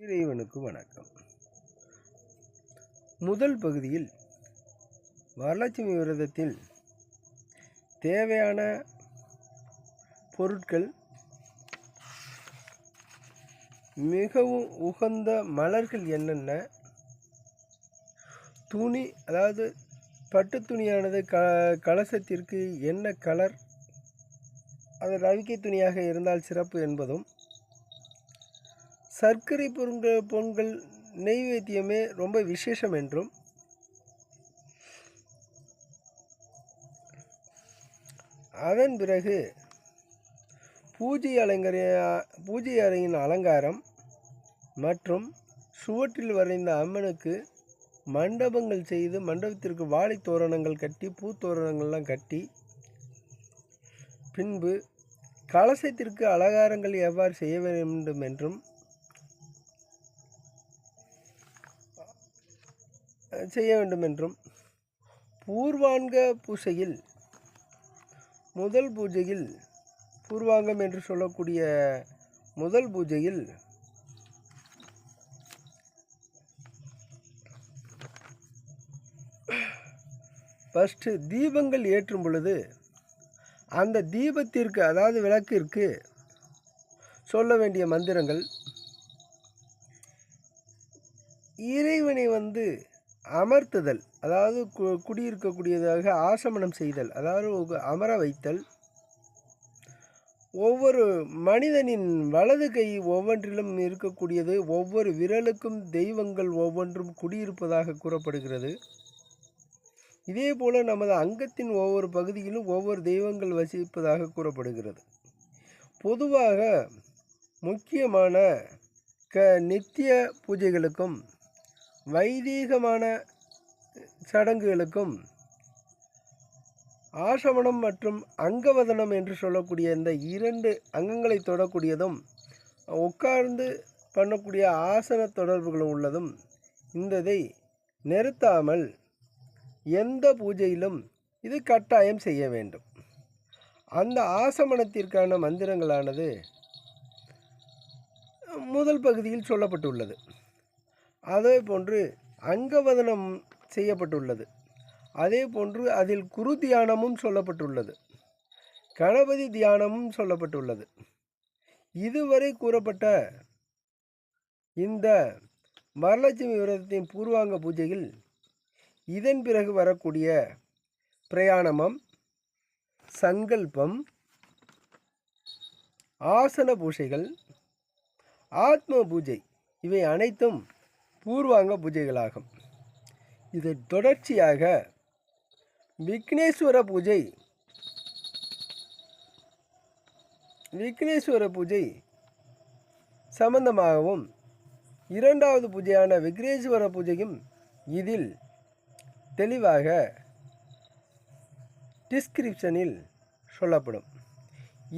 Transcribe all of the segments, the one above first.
இறைவனுக்கு வணக்கம். முதல் பகுதியில் வரலட்சுமி விரதத்தில் தேவையான பொருட்கள் மிகவும் உகந்த மலர்கள் என்னென்ன? துணி அதாவது பட்டு துணியானது க கலசத்திற்கு என்ன கலர் அது ரவிக்கை துணியாக இருந்தால் சிறப்பு என்பதும் சர்க்கரை பொருட்கள் பொங்கல் நெய்வேத்தியமே ரொம்ப விசேஷம் என்றும் அதன் பிறகு பூஜை அலங்கர பூஜை அறையின் அலங்காரம் மற்றும் சுவற்றில் வரைந்த அம்மனுக்கு மண்டபங்கள் செய்து மண்டபத்திற்கு வாழை தோரணங்கள் கட்டி பூத்தோரணங்கள்லாம் கட்டி பின்பு கலசத்திற்கு அலங்காரங்கள் எவ்வாறு செய்ய வேண்டும் என்றும் செய்ய வேண்டும் என்றும் பூர்வாங்க பூசையில் முதல் பூஜையில் பூர்வாங்கம் என்று சொல்லக்கூடிய முதல் பூஜையில் ஃபஸ்ட்டு தீபங்கள் ஏற்றும் பொழுது அந்த தீபத்திற்கு அதாவது விளக்கிற்கு சொல்ல வேண்டிய மந்திரங்கள் இறைவனை வந்து அமர்த்துதல் அதாவது கு குடியிருக்கக்கூடியதாக ஆசமனம் செய்தல் அதாவது அமர வைத்தல். ஒவ்வொரு மனிதனின் வலது கை ஒவ்வொன்றிலும் இருக்கக்கூடியது ஒவ்வொரு விரலுக்கும் தெய்வங்கள் ஒவ்வொன்றும் குடியிருப்பதாக கூறப்படுகிறது. இதே போல் நமது அங்கத்தின் ஒவ்வொரு பகுதியிலும் ஒவ்வொரு தெய்வங்கள் வசிப்பதாக கூறப்படுகிறது. பொதுவாக முக்கியமான க நித்திய பூஜைகளுக்கும் வைதீகமான சடங்குகளுக்கும் ஆசமனம் மற்றும் அங்கவதனம் என்று சொல்லக்கூடிய இந்த இரண்டு அங்கங்களை தொடக்கூடியதும் உட்கார்ந்து பண்ணக்கூடிய ஆசன தொடர்புகளும் உள்ளதும் இந்ததை நிறுத்தாமல் எந்த பூஜையிலும் இது கட்டாயம் செய்ய வேண்டும். அந்த ஆசமனத்திற்கான மந்திரங்களானது முதல் பகுதியில் சொல்லப்பட்டுள்ளது. அதே போன்று அங்கவதனம் செய்யப்பட்டுள்ளது. அதே போன்று அதில் குரு தியானமும் சொல்லப்பட்டுள்ளது. கணபதி தியானமும் சொல்லப்பட்டுள்ளது. இதுவரை கூறப்பட்ட இந்த வரலட்சுமி விரதத்தின் பூர்வாங்க பூஜையில் இதன் பிறகு வரக்கூடிய பிரயாணமம் சங்கல்பம் ஆசன பூஜைகள் ஆத்ம பூஜை இவை அனைத்தும் பூர்வாங்க பூஜைகளாகும். இது தொடர்ச்சியாக விக்னேஸ்வர பூஜை விக்னேஸ்வர பூஜை சம்பந்தமாகவும் இரண்டாவது பூஜையான விக்னேஸ்வர பூஜையும் இதில் தெளிவாக டிஸ்கிரிப்ஷனில் சொல்லப்படும்.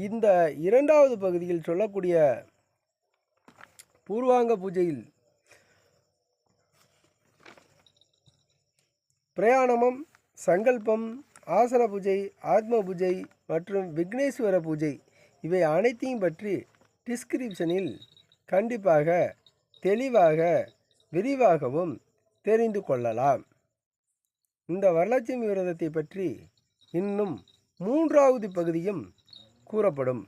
இந்த இரண்டாவது பகுதியில் சொல்லக்கூடிய பூர்வாங்க பூஜையில் பிரயாணமம் சங்கல்பம் ஆசன பூஜை ஆத்ம பூஜை மற்றும் விக்னேஸ்வர பூஜை இவை அனைத்தையும் பற்றி டிஸ்கிரிப்ஷனில் கண்டிப்பாக தெளிவாக விரிவாகவும் தெரிந்து கொள்ளலாம். இந்த வரலட்சுமி விரதத்தை பற்றி இன்னும் மூன்றாவது பகுதியும் கூறப்படும்.